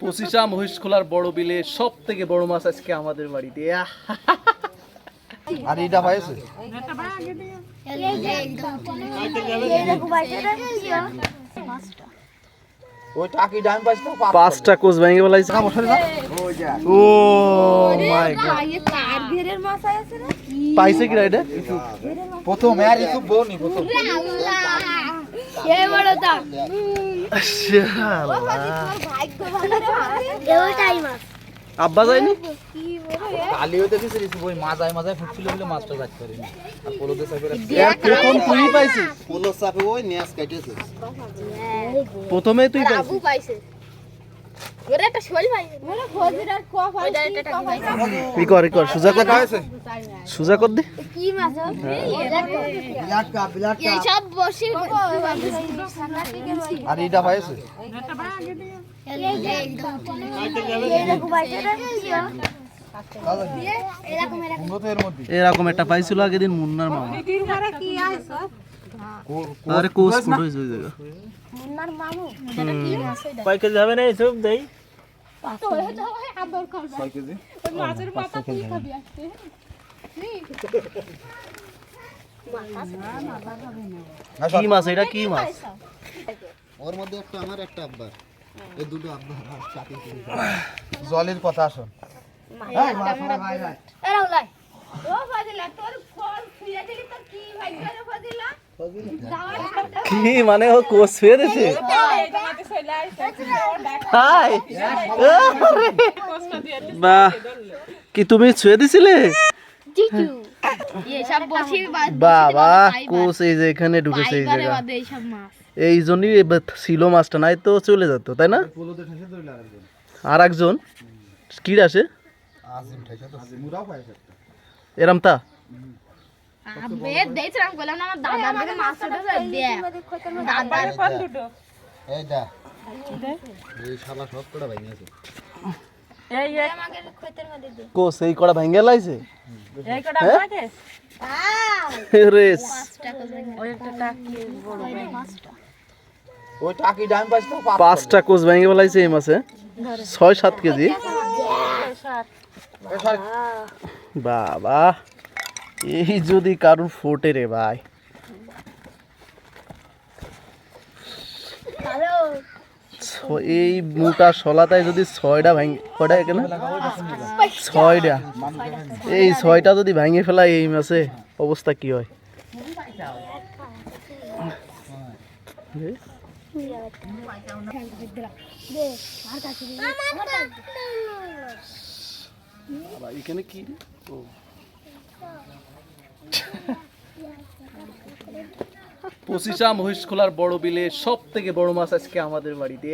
পঁচিশা মহিষখোলার বড় বিলে সব থেকে বড় মাছ আজকে আমাদের বাড়িতে! আর এটা হয়েছে পাঁচটা কোচ ভেঙে ও মাই গড। পাইছে কি এটা? প্রথম আর প্রথম। আব্বা যায়নি? কালিও দেখেছি ওই মাজায় মাজায় ফুটছিল বলে মাছটা যাচ্ছে পারিনি আর পোলোতে চাপে প্রথম তুই পাইছিস? পোলো চাপে ওই নেস প্রথমে তুই পাইছিস? ই কর ই কর সুজা কর সুজা কর দে? এইসব বসে আর এটা হয়েছে উন্নত এর মধ্যে এরকম একটা পাইছিল আগের দিন মুন্নার মামা। আরে কোচ ফুট হয়েছে ওই জায়গা। পাইকে যাবে না এইসব দেই? ছয় কেজি কি মাছ? এটা কি মাছ? ওর মধ্যে একটা আমার একটা আব্বার। এই দুটো আব্বার জলের কথা আসুন। কি মানে ও কোষ ছুঁয়ে দিছে হাই বাহ কি তুমি ছুঁয়ে দিছিলে বাবা কোচ এই যে এখানে ঢুকেছে এই জায়গা এই জন্যই এবার ছিল মাছটা নাই তো চলে যেত তাই না আর একজন কি আসে এরম তা আবে দাদার এই মধ্যে দে কোচ এই কড়া ভাঙ্গে লাইছে? রেস ওই টাকি ডাইম পাইছ পাঁচটা কোচ ভেঙে বলাইছে এই মাসে। ছয় সাত কেজি। বাবা এই যদি কারুর ফোটে রে ভাই। এই মোটা শলাতায় যদি ছয়টা ভাঙে কয়টা এখানে ছয়টা। এই ছয়টা যদি ভাঙে ফেলায় এই মাসে অবস্থা কি হয়? এখানে কি? পঁচিশা মহিষখোলার বড় বিলে সব থেকে বড় মাছ আজকে আমাদের বাড়িতে!